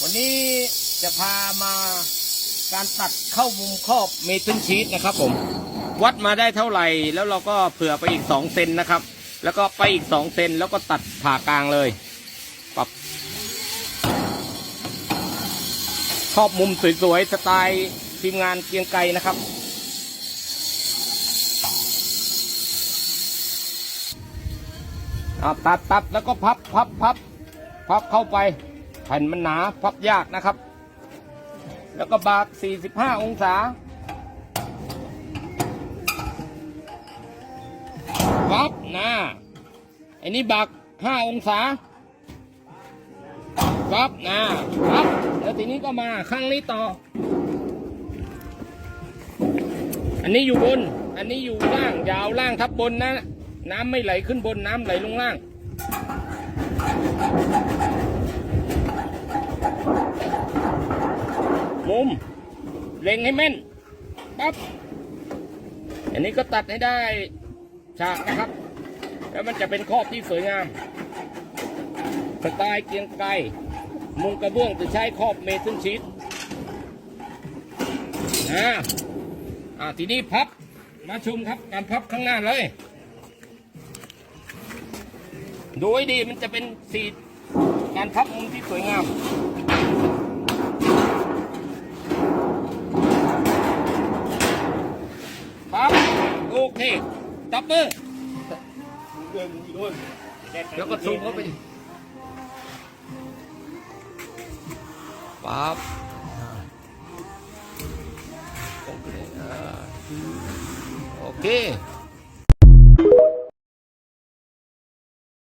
วันนี้จะพามาการตัดเข้ามุมครอบเมทัลชีตนะครับผม วัดมาได้เท่าไหร่ แล้วเราก็เผื่อไปอีก2เซนนะครับ แล้วก็ไปอีก2เซนแล้วก็ตัดผ่ากลางเลยปรับครอบมุมสวยๆสไตล์ทีมงานเกียงไกรนะครับตัดตัดแล้วก็พับพับพับพับเข้าไป แผ่นมันหนาพับยากนะครับ แล้วก็บาก 45 องศาพับนะอันนี้บาก 5 องศาพับนะพับ แล้วทีนี้ก็มาข้างนี้ต่อ อันนี้อยู่บน อันนี้อยู่ล่าง ยาวล่างทับบนนะ น้ำไม่ไหลขึ้นบน น้ำไหลลงล่าง มุม เล็งให้แม่นปั๊บอันนี้ก็ตัดให้ได้ฉากนะครับ แล้วมันจะเป็นครอบที่สวยงามสไตล์เกียงไกรมุงกระเบื้องจะใช้ครอบเมทัลชีตอ่าอ่าทีนี้พับมาชมครับการพับข้างหน้าเลยดูให้ดีมันจะเป็นสีการพับมุมที่สวยงาม ปั๊บโอ เคตับเบอร์เครื่อแล้วก็ซูมเข้าไปปั๊บโอเคโอเค